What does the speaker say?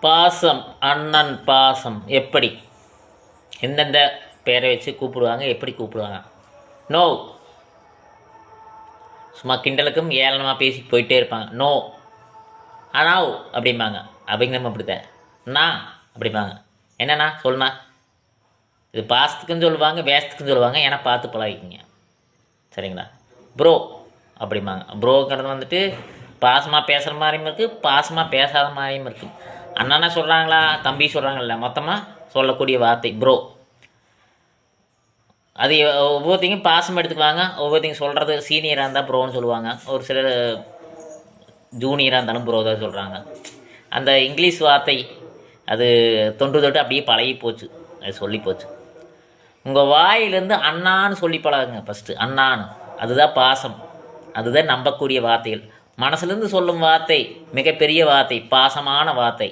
பாசம் அண்ணன் பாசம். எப்படி? எந்தெந்த பேரை வச்சு கூப்பிடுவாங்க எப்படி கூப்பிடுவாங்க? நோ சும்மா கிண்டலுக்கும் ஏளனமாக பேசி போயிட்டே இருப்பாங்க. நோ அனாவ் அப்படிம்பாங்க. அப்படிங்கிறම அப்படித்தான். நான் அப்படிம்பாங்க. என்னண்ணா சொல்லுண்ணா. இது பாசத்துக்குன்னு சொல்லுவாங்க வேஷத்துக்குன்னு சொல்லுவாங்க. ஏன்னா பார்த்து பழகிக்கிங்க. சரிங்களா? ப்ரோ அப்படிம்பாங்க. ப்ரோங்கிறது வந்துட்டு பாசமாக பேசுகிற மாதிரியும் இருக்குது பாசமாக பேசாத மாதிரியும் இருக்குது அண்ணனா சொல்கிறாங்களா தம்பி சொல்கிறாங்கல்ல மொத்தமாக சொல்லக்கூடிய வார்த்தை ப்ரோ அது ஒவ்வொருத்தையும் பாசம் எடுத்துக்குவாங்க ஒவ்வொருத்தையும் சொல்கிறது சீனியராக இருந்தால் ப்ரோன்னு சொல்லுவாங்க. ஒரு சிலர் ஜூனியராக இருந்தாலும் ப்ரோ தான் சொல்கிறாங்க அந்த இங்கிலீஷ் வார்த்தை அது தொன்று தொட்டு அப்படியே பழகி போச்சு. அது சொல்லி போச்சு. உங்கள் வாயிலேருந்து அண்ணான்னு சொல்லி பழகுங்க ஃபஸ்ட்டு அண்ணான்னு. அதுதான் பாசம். அதுதான் நம்பக்கூடிய வார்த்தைகள். மனசுலேருந்து சொல்லும் வார்த்தை மிகப்பெரிய வார்த்தை பாசமான வார்த்தை.